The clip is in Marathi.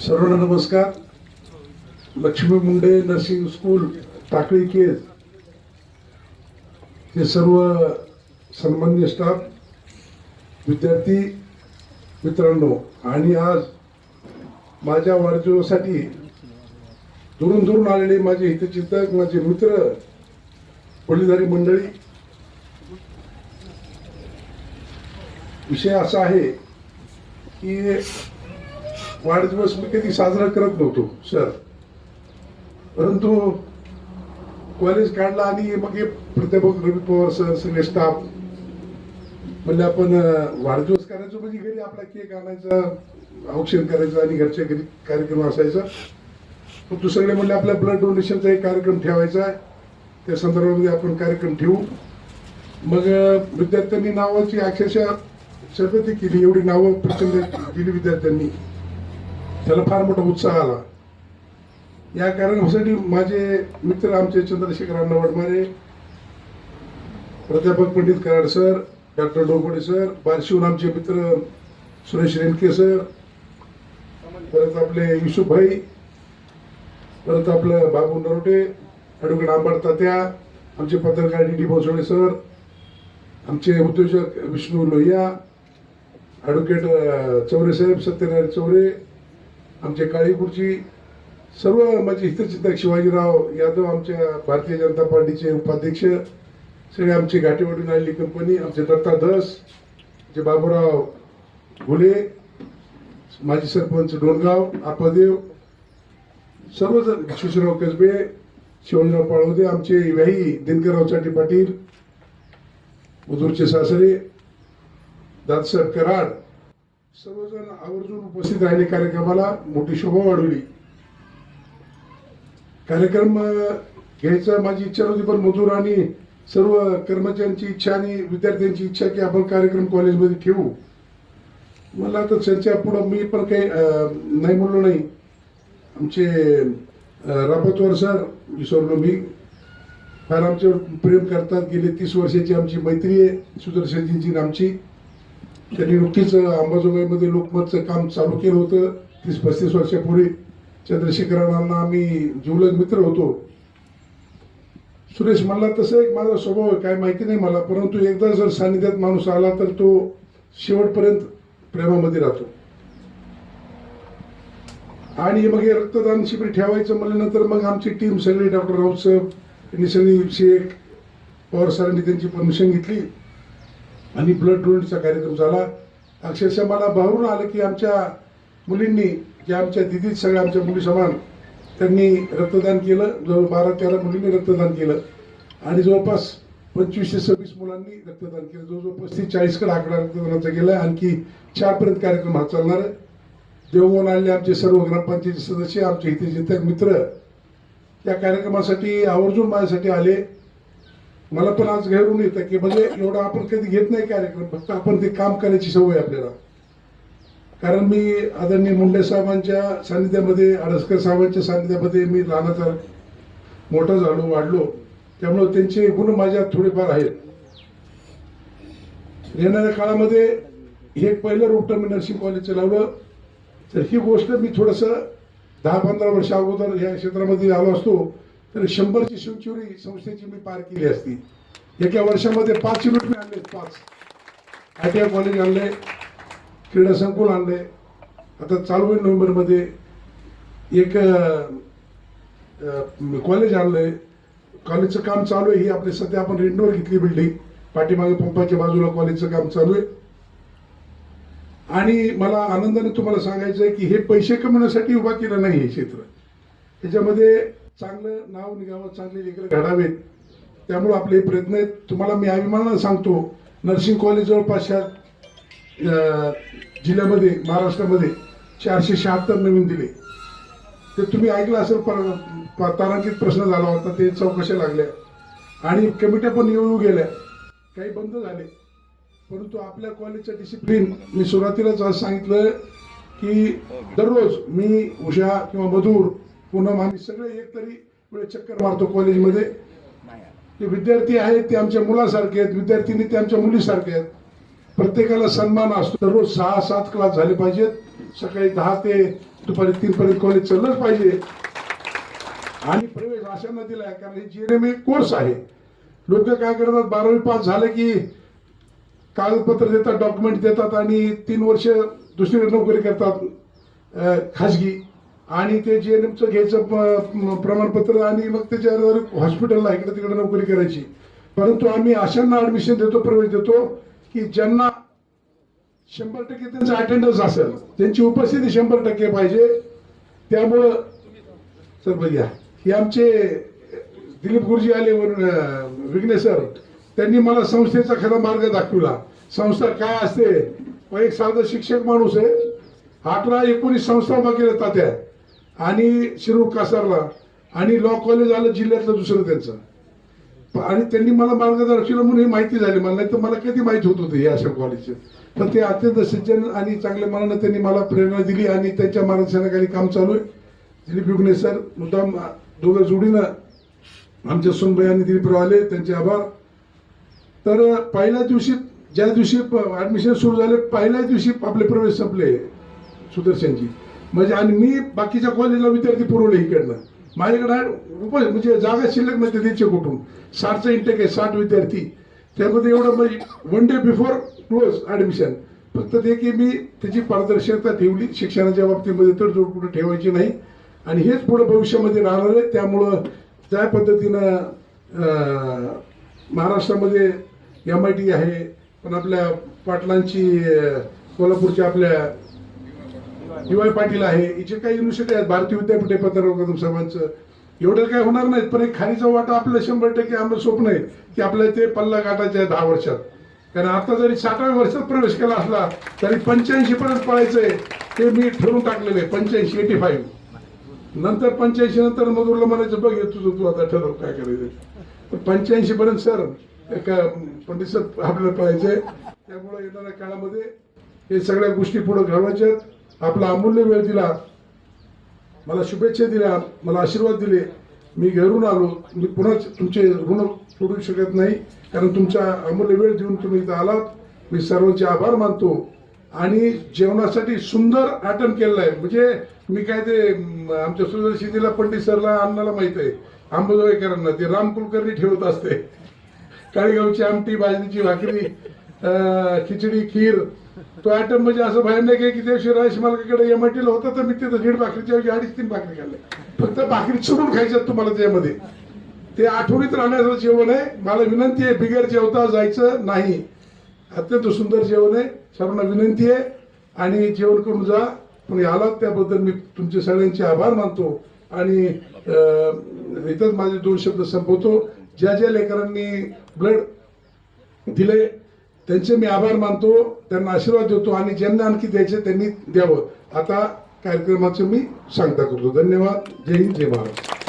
सर्वांना नमस्कार. Lakshmi Munde nursing school Takali Kej. हे सर्व सन्मान्य स्टाफ विद्यार्थी मित्रांनो आणि आज माझ्या वाढदिवसासाठी दुरून दुरून आलेले माझे हितचिंतक माझे मित्र वडीलधारी मंडळी विषय असा आहे की वाढदिवस मी कधी साजरा करत नव्हतो सर परंतु कॉलेज काढला आणि मग हे प्राध्यापक रवी पवार सर सगळे स्टाफ म्हणजे आपण वाढदिवस करायचो म्हणजे घरी आपला केक आणायचा औक्षण करायचं आणि घरच्या घरी कार्यक्रम असायचा. मग दुसरीकडे सगळे आपल्या ब्लड डोनेशनचा एक कार्यक्रम ठेवायचा आहे. त्या संदर्भामध्ये आपण कार्यक्रम ठेवू. मग विद्यार्थ्यांनी नावाची अक्षरशः शर्यती केली एवढी नावं प्रचंड दिली विद्यार्थ्यांनी. त्याला फार मोठा उत्साह आला. या कारणासाठी माझे मित्र आमचे चंद्रशेखर अण्णा वडमारे प्राध्यापक Pandit Karad sir doctor Dongode sir बारशिवून आमचे मित्र सुरेश रेणके सर परत आपले युसुफ भाई परत आपलं बाबू नरोटे ॲडव्होकेट आंबाड तात्या आमचे पत्रकार डी डी भोसळे सर आमचे उद्योजक विष्णू लोहिया ॲडव्होकेट चौरेसाहेब चौरे साहेब सत्यनारायण चौरे आमचे काळीपूरची सर्व माझे हितचिंतक शिवाजीराव यादव आमच्या भारतीय जनता पार्टीचे उपाध्यक्ष सगळे आमचे घाटेवाडून आलेली कंपनी आमचे दत्ता धस जे बाबूराव घुले माजी सरपंच डोणगाव आपादेव सर्वजण शिवराव कसबे शिवाजीराव पाळवदे आमचे व्याही दिनकरराव चाटे पाटील उदूरचे सासरे दादसाहेब कराड सर्वजण आवर्जून उपस्थित राहिले कार्यक्रमाला मोठी शोभा वाढवली. कार्यक्रम घ्यायचा माझी इच्छा नव्हती पण मजूर आणि सर्व कर्मचाऱ्यांची इच्छा आणि विद्यार्थ्यांची इच्छा की आपण कार्यक्रम कॉलेजमध्ये ठेवू. मला तर त्यांच्या पुढं मी पण काही नाही म्हणलो नाही. आमचे रापतवर सर विसरलो मी. फार आमचे प्रेम करतात. गेले तीस वर्षाची आमची मैत्री आहे सुदर्शनजींची आमची. त्यांनी नुकतीच अंबाजोगाईमध्ये लोकमतचं काम चालू केलं होतं. तीस पस्तीस वर्षापूर्वी चंद्रशेखरांना आम्ही जिवलग मित्र होतो. सुरेश म्हणला तसं एक माझा स्वभाव आहे काय माहिती नाही मला परंतु एकदा जर सानिध्यात माणूस आला तर तो शेवटपर्यंत प्रेमामध्ये राहतो. आणि मग हे रक्तदान शिबिर ठेवायचं म्हणल्यानंतर मग आमची टीम सगळी डॉक्टर राऊत साहेब यांनी सगळी शेख पवार सरांनी त्यांची परमिशन घेतली. आणि ब्लड डोनेटचा कार्यक्रम झाला. अक्षरशः मला भावरून आलं की आमच्या मुलींनी की आमच्या दिदीत सगळ्या आमच्या मुली समान त्यांनी रक्तदान केलं. जवळ बारा तेरा मुलींनी रक्तदान केलं. आणि जवळपास पंचवीस ते सव्वीस मुलांनी रक्तदान केलं. जवळजवळ पस्तीस चाळीसकडे आकडा रक्तदानाचा गेला आणखी चारपर्यंत कार्यक्रम हा चालणार आहे. देवगण आलेले आमचे सर्व ग्रामपंचायतीचे सदस्य आमचे इथे मित्र. या कार्यक्रमासाठी आवर्जून माझ्यासाठी आले. मला पण आज घरून येतं की म्हणजे एवढा आपण कधी घेत नाही कार्यक्रम फक्त आपण ते काम करायची सवय आपल्याला. कारण मी आदरणीय मुंडे साहेबांच्या सानिध्यामध्ये आडसकर साहेबांच्या सानिध्यामध्ये मी लहानाचा मोठा झालो वाढलो. त्यामुळे त्यांचे गुण माझ्यात थोडेफार आहेत. येणाऱ्या काळामध्ये हे पहिलं रोपटं मी नर्सिंग कॉलेजचं लावलं. तर ही गोष्ट मी थोडंसं दहा पंधरा वर्ष अगोदर या क्षेत्रामध्ये आलो असतो. तर शंभरची सेंचुरी संस्थेची मी पार केली असती. एका वर्षामध्ये पाच युनिट मी आणले पाच. आय टी आय कॉलेज आणले क्रीडा संकुल आणले. आता चालू आहे नोव्हेंबरमध्ये. एक कॉलेज आणलंय. कॉलेजचं काम चालू आहे ही आपली सध्या आपण रेंटवर घेतली बिल्डिंग पाठीमागे पंपाच्या बाजूला कॉलेजचं काम चालू आहे. आणि मला आनंदाने तुम्हाला सांगायचं आहे की हे पैसे कमवण्यासाठी उभा केलं नाही हे क्षेत्र. त्याच्यामध्ये चांगलं नाव निघावं चांगले लेकरं घडावेत. त्यामुळे आपले प्रयत्न आहेत. तुम्हाला मी अभिमानानं सांगतो नर्सिंग कॉलेज जवळपासच्या जिल्ह्यामध्ये महाराष्ट्रामध्ये चारशे शहात्तर नवीन दिले. ते तुम्ही ऐकलं असेल पर तारांकित प्रश्न झाला होता ते चौकशा लागल्या. आणि कमिट्या पण येऊ येऊ गेल्या. काही बंद झाले. परंतु आपल्या कॉलेजचं डिसिप्लिन मी सुरुवातीलाच आज सांगितलं की दररोज मी उषा किंवा मधुर पूनम आम्ही सगळे एक तरी वेळ चक्कर मारतो कॉलेजमध्ये. ते विद्यार्थी आहेत ते आमच्या मुलासारखे आहेत विद्यार्थिनी ते आमच्या मुलीसारखे आहेत. प्रत्येकाला सन्मान असतो. दररोज सहा सात क्लास झाले पाहिजेत. सकाळी दहा ते दुपारी तीन पर्यंत कॉलेज चाललंच पाहिजे. आणि प्रवेश अशांना आहे कारण हे जीएनएम ए कोर्स आहे. लोक काय करतात बारावी पास झालं की कागदपत्र देतात डॉक्युमेंट देतात आणि तीन वर्ष दुसरीकडे नोकरी करतात खाजगी. आणि ते जे एन एमचं घ्यायचं प्रमाणपत्र आणि मग त्याच्यावर हॉस्पिटलला इकडे तिकडे नोकरी करायची. परंतु आम्ही अशांना ऍडमिशन देतो प्रवेश देतो की ज्यांना शंभर टक्के त्यांचा अटेंडन्स असेल त्यांची उपस्थिती शंभर टक्के पाहिजे. त्यामुळं सर भैया हे आमचे दिलीप गुरुजी आले वरून सर त्यांनी मला संस्थेचा खरा मार्ग दाखविला. संस्था काय असते? व एक साधा शिक्षक माणूस आहे. अठरा एकोणीस संस्था बघितल्या त्या. आणि शिरूर कासारला आणि लॉ कॉलेज आलं जिल्ह्यातलं दुसरं त्यांचं. आणि त्यांनी मला मार्गदर्शन म्हणून ही माहिती झाली. मला नाही तर मला कधी माहिती होत होतं हे अशा कॉलेजचं पण ते अत्यंत सज्जन आणि चांगल्या मनानं त्यांनी मला प्रेरणा दिली आणि त्यांच्या मार्गदर्शनाखाली काम चालू आहे. दिलीप युगने सर मुद्दाम दोघं जोडीनं आमच्या सोनबाई आणि दिलीपराव आले. त्यांचे आभार. तर पहिल्या दिवशी ज्या दिवशी ॲडमिशन सुरू झाले पहिल्या दिवशी आपले प्रवेश संपले सुदर्शनजी. म्हणजे आणि मी बाकीच्या कॉलेजला विद्यार्थी पुरवले इकडनं. माझ्याकडे उप म्हणजे जागा शिल्लक नाही द्यायचे कुठून. साठचं इंटेक आहे साठ विद्यार्थी. त्यामध्ये एवढं म्हणजे one day before close admission फक्त ते की मी त्याची पारदर्शकता ठेवली शिक्षणाच्या बाबतीमध्ये तर जोड कुठं ठेवायची नाही. आणि हेच पुढं भविष्यामध्ये राहणार आहे. त्यामुळं त्या पद्धतीनं महाराष्ट्रामध्ये एम आय टी आहे पण आपल्या पाटलांची कोल्हापूरच्या आपल्या डी वाय पाटील आहे. याचे काही युनिव्हर्सिटी आहेत भारतीय विद्यापीठ आहे पत्रकार साहेबांचं एवढं काय होणार नाहीत पण एक खालीचा वाटा आपलं शंभर टक्के आम्हाला स्वप्न आहे की आपल्या ते पल्ला गाठायचे आहे दहा वर्षात. कारण आता जरी साठाव्या वर्षात प्रवेश केला असला तरी पंच्याऐंशी पर्यंत पळायचंय ते मी ठरवून टाकलेलं आहे पंच्याऐंशी एटी फाईव्ह नंतर पंच्याऐंशी नंतर मधुरला म्हणायचं बघ हे तुझं तू आता ठरव काय करायचं. पंच्याऐंशी पर्यंत सर एक पंडित सर आपल्याला पळायचंय. त्यामुळे येणाऱ्या काळामध्ये हे सगळ्या गोष्टी पुढे घडवायच्या आहेत. आपला अमूल्य वेळ दिला. मला शुभेच्छा दिल्या. मला आशीर्वाद दिले. मी घरून आलो. मी पुन्हा तुमचे ऋण सोडू शकत नाही. कारण तुमचा अमूल्य वेळ देऊन तुम्ही इथं आलात. मी सर्वांचे आभार मानतो. आणि जेवणासाठी सुंदर आटम केलेलं आहे. म्हणजे मी काय ते आमच्या सुदर्शिनीला पंडित सरला अन्नाला माहीत आहे. आंबेजोगाईकरांना. ते राम कुलकर्णी ठेवत असते. काळीगावची आमटी बाजरीची भाकरी खिचडी खीर तो आयटम म्हणजे असं भयानक आहे की दिवशी शिरायश मालकाकडे एम आय टीला होता तर मी तिथं दीड भाकरीच्या ऐवजी अडीच तीन भाकरी खाल्ल्या. फक्त भाकरी चुरून खायच्यात तुम्हाला त्यामध्ये. ते आठवणीत राहण्याचं जेवण आहे. मला विनंती आहे बिगर जेवता जायचं नाही. अत्यंत सुंदर जेवण आहे. सर्वांना विनंती आहे. आणि जेवण करून जा. तुम्ही आलात त्याबद्दल मी तुमचे सगळ्यांचे आभार मानतो. आणि इथंच माझे दोन शब्द संपवतो. ज्या ज्या लेकरांनी ब्लड दिले त्यांचे मी आभार मानतो त्यांना आशीर्वाद देतो आणि ज्यांना आणखी द्यायचे त्यांनी द्यावं. आता कार्यक्रमाचं मी सांगता करतो. धन्यवाद. जय हिंद जय महाराष्ट्र.